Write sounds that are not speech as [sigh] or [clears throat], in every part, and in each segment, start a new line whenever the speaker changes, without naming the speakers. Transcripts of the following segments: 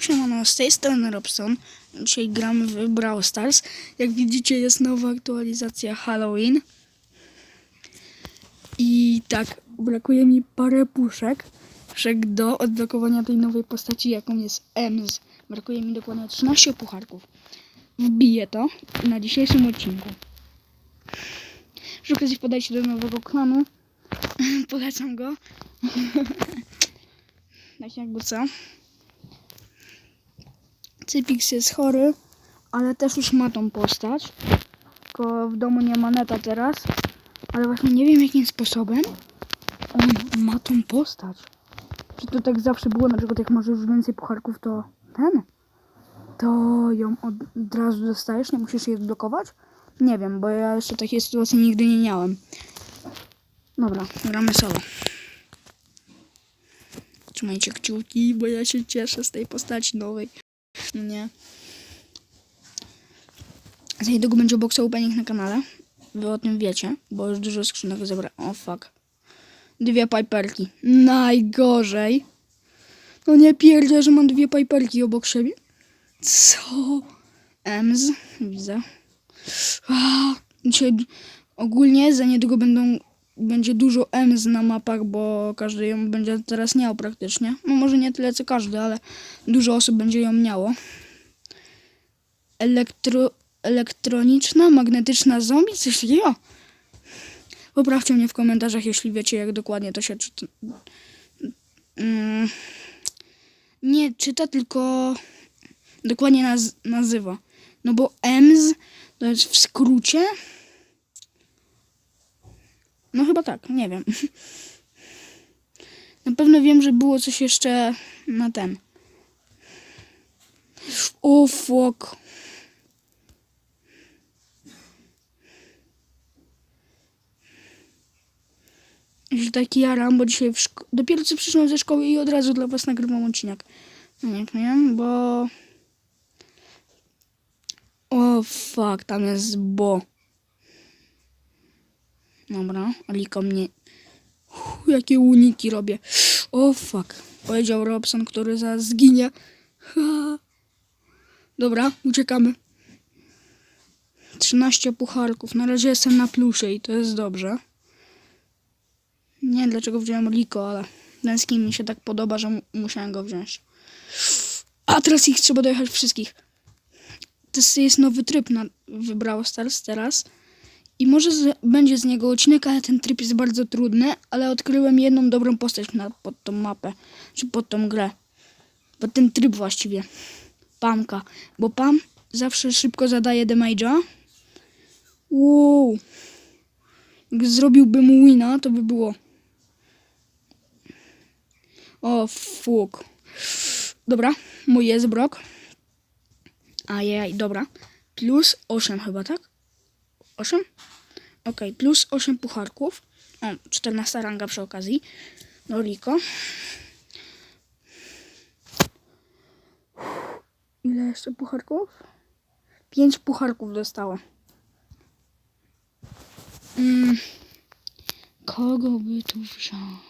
Siemano, z tej strony Robson. Dzisiaj gramy w Brawl Stars. Jak widzicie jest nowa aktualizacja Halloween. I tak, brakuje mi parę puszek. Puszek do odblokowania tej nowej postaci, jaką jest Ems. Brakuje mi dokładnie 13 pucharków. Wbiję to na dzisiejszym odcinku. Przy okazji podajcie do nowego klanu. [laughs] Polecam go. tak [laughs] jakby co. Cypix jest chory, ale też już ma tą postać. Tylko w domu nie ma neta teraz. Ale właśnie nie wiem jakim sposobem on ma tą postać. Czy to tak zawsze było, na przykład jak masz już więcej pucharków, to ten? To ją od, razu dostajesz, nie musisz jej odblokować? Nie wiem, bo ja jeszcze takiej sytuacji nigdy nie miałem. Dobra, gramy solo. Trzymajcie kciuki, bo ja się cieszę z tej postaci nowej. No nie. Za niedługo będzie box opening na kanale. Wy o tym wiecie, bo już dużo skrzynek zebrałem. O fuck. Dwie piperki. Najgorzej. No nie pierdzę, że mam dwie piperki obok siebie. Co? Ems. Widzę. Dzisiaj ogólnie za niedługo będą będzie dużo Ems na mapach, bo każdy ją będzie teraz miał praktycznie. No może nie tyle co każdy, ale dużo osób będzie ją miało. Elektro, elektroniczna, magnetyczna zombie? Coś takiego? Poprawcie mnie w komentarzach, jeśli wiecie, jak dokładnie to się czyta. Mm, nie czyta, tylko dokładnie naz nazywa. No bo EMS to jest w skrócie. No chyba tak, nie wiem. Na pewno wiem, że było coś jeszcze na ten. O fuck. Że taki jaram, bo dzisiaj w szko- dopiero co przyszłam ze szkoły i od razu dla was nagrywam odcinek. No nie wiem, bo... O fuck, tam jest bo. Dobra, Aliko mnie... Uff, jakie uniki robię. O fuck. Powiedział Robson, który zaraz zginie. Dobra, uciekamy. 13 pucharków. Na razie jestem na plusie i to jest dobrze. Nie wiem dlaczego wziąłem Liko, ale ten skin mi się tak podoba, że mu- musiałem go wziąć. A teraz ich trzeba dojechać wszystkich. To jest- nowy tryb na Brawl Stars teraz. I może z, będzie z niego odcinek, ale ten tryb jest bardzo trudny, ale odkryłem jedną dobrą postać na, pod tą mapę, czy pod tą grę. Pod ten tryb właściwie. Pamka. Bo Pam zawsze szybko zadaje damage'a. Wow. Jak zrobiłbym wina, to by było. O, fuck. Dobra, mój jest brok. Ajaj, dobra. Plus 8 chyba, tak? 8? Okej, plus 8 pucharków. O, 14 ranga przy okazji. No, Riko. Ile jeszcze pucharków? 5 pucharków dostała. Mm. Kogo by tu wziąć?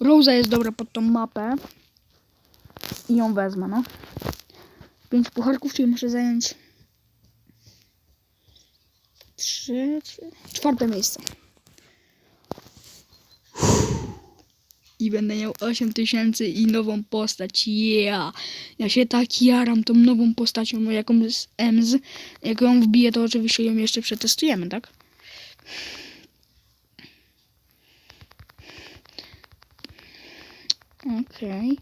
Rosa jest dobra pod tą mapę. I ją wezmę, no. 5 pucharków, czyli muszę zająć trzy, czwarte miejsce. I będę miał 8 tysięcy i nową postać. Yeah! Ja się tak jaram tą nową postacią, jaką jest EMS. Jak ją wbiję, to oczywiście ją jeszcze przetestujemy, tak? Okej.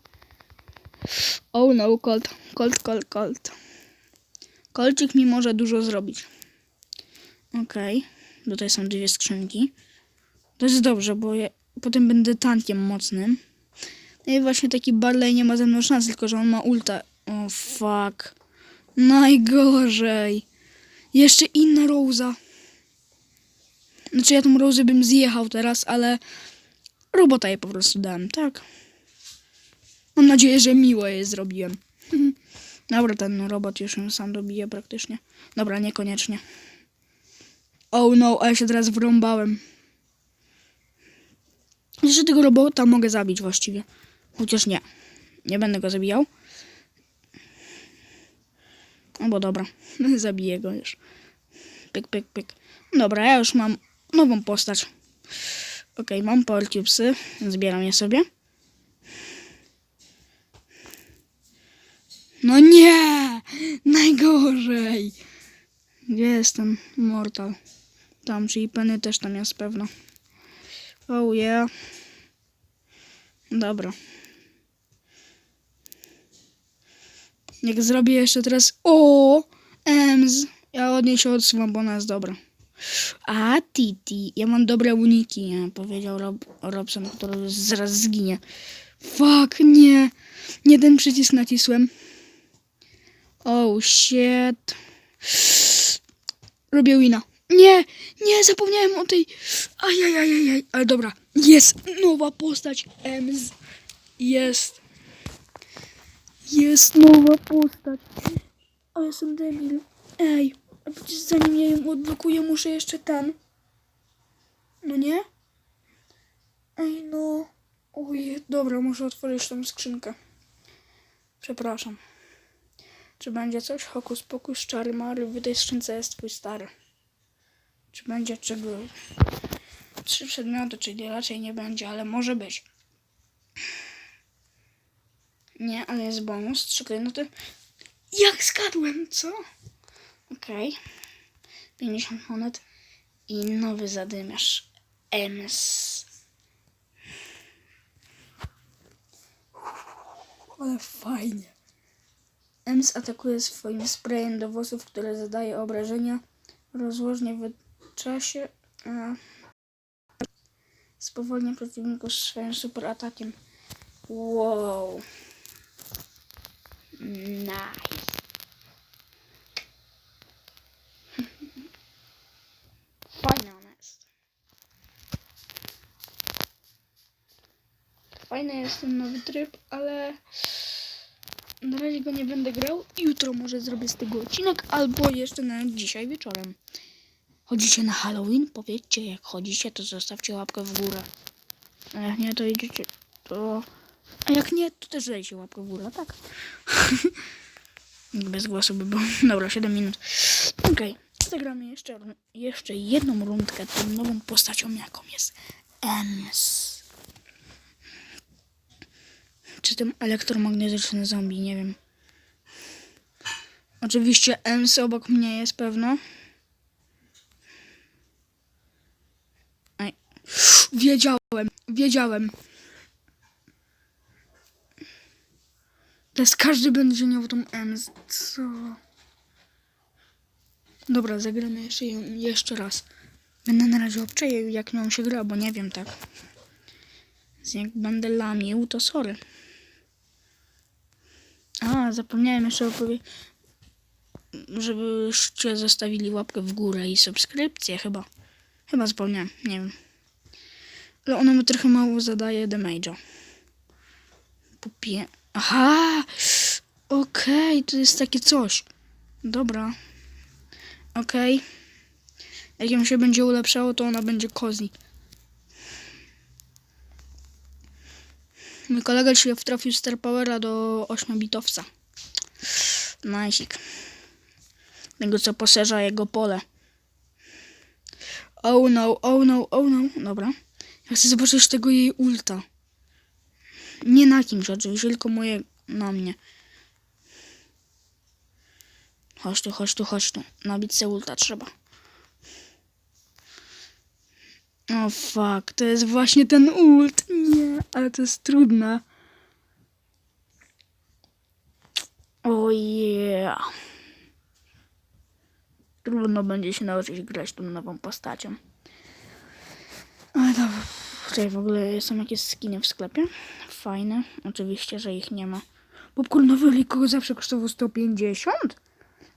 Oh no, Colt, Colt, Colt, Colt. Kolczyk mi może dużo zrobić. Okej. Tutaj są dwie skrzynki. To jest dobrze, bo ja potem będę tankiem mocnym. No i właśnie taki Barley nie ma ze mną szans, tylko że on ma ulta. O fuck. Najgorzej. Jeszcze inna Rosa. Znaczy ja tą Rosę bym zjechał teraz, ale robota jej po prostu dałem, tak? Mam nadzieję, że miło je zrobiłem. [laughs] Dobra, ten robot już ją sam dobije praktycznie. Dobra, niekoniecznie. Oh no, ja się teraz wrąbałem. Jeszcze tego robota mogę zabić właściwie. Chociaż nie. Nie będę go zabijał. No bo dobra, [laughs] zabiję go już. Pyk, pyk, pyk. Dobra, ja już mam nową postać. Okej, mam Power zbieram je sobie. No nie! Najgorzej! Gdzie jest ten Mortal? Tam, czyli Penny też tam jest pewno. Oh yeah. Dobra. Jak zrobię jeszcze teraz... O! Ems! Ja od niej się odsuwam, bo ona jest dobra. A, Titi. Ja mam dobre uniki, nie? powiedział Rob, Robson, który zaraz zginie. Fuck, nie. Nie ten przycisk nacisłem. Oh, shit. Robię wina. Nie, nie, zapomniałem o tej... Ajajajajaj, ale dobra. Jest nowa postać Ems. Jest. Jest nowa postać. O, jestem debil. Ej, a przecież zanim ja ją odblokuję, muszę jeszcze ten. No nie? Ej, no. Oj, dobra, muszę otworzyć tą skrzynkę. Przepraszam. Czy będzie coś? Hokus pokus, czary mary, w tej skrzynce jest twój stary. Czy będzie czego? Trzy przedmioty, czyli raczej nie będzie, ale może być. Nie, ale jest bonus. Trzy klejnoty. Jak skadłem, co? Okej. 50 monet i nowy zadymiarz. Ems. Ale fajnie. Ems atakuje swoim sprayem do włosów, które zadaje obrażenia rozłożnie w czasie. A spowolnia przeciwników swoim super atakiem. Wow. Nice. [laughs] Fajna ona jest. Fajny jest ten nowy tryb, ale na razie go nie będę grał. Jutro może zrobię z tego odcinek, albo jeszcze na dzisiaj wieczorem. Chodzicie na Halloween? Powiedzcie, jak chodzicie, to zostawcie łapkę w górę. A jak nie, to idziecie, to... A jak nie, to też dajcie łapkę w górę, tak? [laughs] Bez głosu by było. [laughs] Dobra, 7 minut. Okej, zagramy jeszcze, jeszcze jedną rundkę tą nową postacią, jaką jest Ems. Czy tym elektromagnetyczny zombie, nie wiem. Oczywiście Ems obok mnie jest pewno. Wiedziałem, wiedziałem. Teraz każdy będzie miał tą Ems. Co? Dobra, zagramy jeszcze jeszcze raz. Będę na razie obczajał, jak nią się gra, bo nie wiem tak. Jak będę lamił, to sorry. A, zapomniałem jeszcze opowiedzieć, żebyście zostawili łapkę w górę i subskrypcję chyba. Chyba zapomniałem, nie wiem. Ale ona mi trochę mało zadaje damage'a. Popie... Aha! Okej, to jest takie coś. Dobra. Okej. Jak ją się będzie ulepszało, to ona będzie cozy. Mój kolega się wtrafił Star Powera do 8-bitowca. Najsik. Tego, co poszerza jego pole. Oh no, oh no, oh no. Dobra. Ja chcę zobaczyć tego jej ulta. Nie na kimś oczywiście, tylko moje na mnie. Chodź tu, chodź tu, chodź tu. Nabić se ulta trzeba. O oh, fuck, to jest właśnie ten ult. Nie, ale to jest trudne. O oh yeah. Trudno będzie się nauczyć grać tą nową postacią. Ale dobra. Tutaj w ogóle są jakieś skiny w sklepie. Fajne. Oczywiście, że ich nie ma. Popcornowy liko zawsze kosztował 150?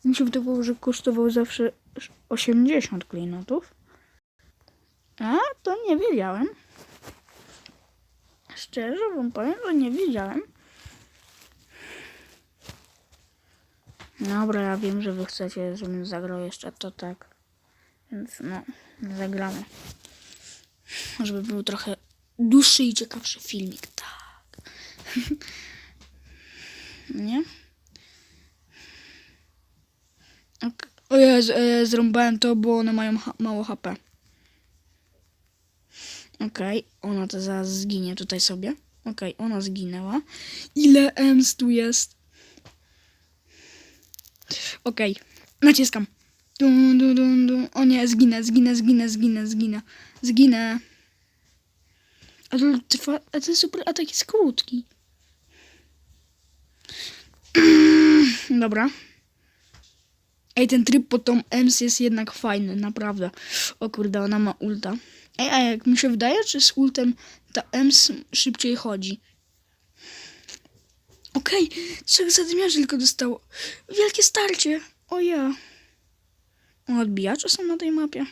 Mi się wydawało, że kosztował zawsze 80 klinotów. A, to nie wiedziałem. Szczerze wam powiem, że nie wiedziałem. Dobra, ja wiem, że wy chcecie, żebym zagrał jeszcze to tak. Więc no, zagramy. Żeby był trochę dłuższy i ciekawszy filmik. Tak. [laughs] nie? O Jezu, e, zrąbałem to, bo one mają mało HP. Okej, ona to zaraz zginie tutaj sobie. Okej, ona zginęła. Ile Ems tu jest? Okej, naciskam. Dun, dun, dun, dun. O nie, zginę, zginę, zginę, zginę, zginę. Zginę. A to, trwa, a ten super atak jest krótki. [clears throat] Dobra. Ej, ten tryb pod tą Ems jest jednak fajny, naprawdę. O kurde, ona ma ulta. Ej, a jak mi się wydaje, czy z ultem ta Ems szybciej chodzi? Okej, trzech zadymiarzy tylko dostało. Wielkie starcie. O ja. O, odbijacze są na tej mapie.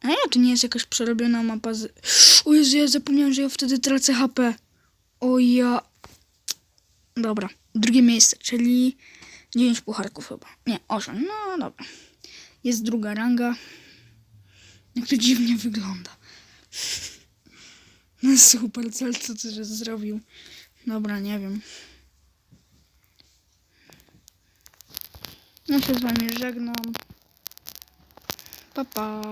A ja, to nie jest jakaś przerobiona mapa z... O Jezu, ja zapomniałem, że ja wtedy tracę HP. O ja... Dobra, drugie miejsce, czyli 9 pucharków chyba. Nie, 8, no dobra. Jest druga ranga. Jak to dziwnie wygląda. No super, cel co ty zrobił. Dobra, nie wiem. Ja się z wami żegnam. Pa, pa.